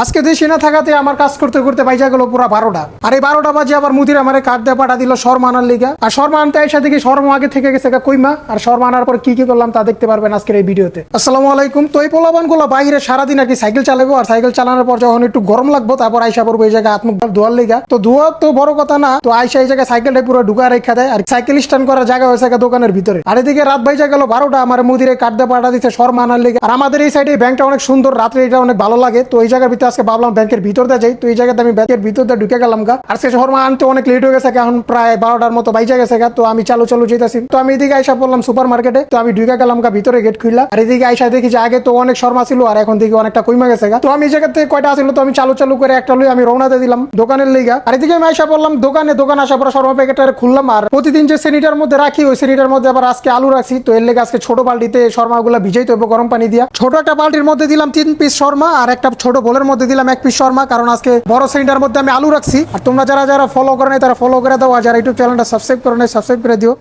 আজকে দেশে না থাকাতে আমার কাজ করতে করতে বাইজা গেল পুরো বারোটা। আর এই বারোটা বাজে আবার মুদির আমার কার্ড দিয়ে পাঠা দিল শর্মা আনার লিগা। আর শর্মা আনতে এসে দেখি শর্মা আগে থেকে গেছে কইমা। আর শর্মা আনার পর কি কি করলাম তা দেখতে পারবেন আজকের এই ভিডিওতে। আসসালামু আলাইকুম। তো এই পোলাবানগুলো বাইরে সারাদিন আর কি সাইকেল চালাবো, আর সাইকেল চালানোর পর যখন একটু গরম লাগবো, তারপর আইসা পড়ব এই জায়গায় আত্মক ধোয়ার লিগা। তো ধোয়া তো বড় কথা না, তো আইসা এই জায়গায় সাইকেলটা পুরো ঢুকা রেখা দেয়। আর সাইকেল স্ট্যান্ড করার জায়গা হয়েছে দোকানের ভিতরে। আর এদিকে রাত বাইজা গেল বারোটা, আমার মুদিরে কার্ড দিয়ে পাঠা দিচ্ছে শর্মা আনার লিগা। আর আমাদের এই সাইডে ব্যাংকটা অনেক সুন্দর, রাত্রে এটা অনেক ভালো লাগে। তো এই জায়গার ভিতরে আজকে ভাবলাম ব্যাংকের ভিতর দিয়ে যাই। তো এই জায়গাতে আমি ব্যাংকের ভিতর দিয়ে ঢুকে গেলাম গা। সে শর্মা আনতে অনেক লেট হয়ে গেছে এখন প্রায় বারোটার মতো বাইজা গেছে গা। তো আমি চালু চালু যেতেছি তো আমি এদিকে আইসা পড়লাম সুপার মার্কেটে তো আমি ঢুকে গেলাম গা, ভিতরে গেট খুললাম আর এদিকে আইসা দেখি যে আগে তো অনেক শর্মা ছিল, আর এখন দেখি অনেকটা কইমা গেছে গা। তো আমি এই জায়গা থেকে কয়টা ছিল তো আমি চালু চালু করে একটা লই আমি রওনাতে দিলাম দোকানের লিগা আর এদিকে আমি আইসা পড়লাম দোকানে। দোকান আসার পর শর্মা প্যাকেটটা খুললাম। আর প্রতিদিন যে শ্রেণীটার মধ্যে রাখি, ওই শ্রেণীটার মধ্যে আবার আজকে আলু রাখছি। তো এর লেগে আজকে ছোট বালতিতে শর্মাগুলো ভিজাইতে হবে গরম পানি দিয়া। ছোট একটা বালতির মধ্যে দিলাম তিন পিস শর্মা আর একটা ছোট বোলের মধ্যে দিলাম এক পিস শর্মা, কারণ আজকে বড় শ্রেণীটার মধ্যে আমি আলু রাখছি। আর তোমরা যারা যারা ফলো করে তারা ফলো করে দাও। আর যারা ইউটিউব চ্যানেলটা সাবস্ক্রাইব করে নেই সাবস্ক্রাইব করে দিও।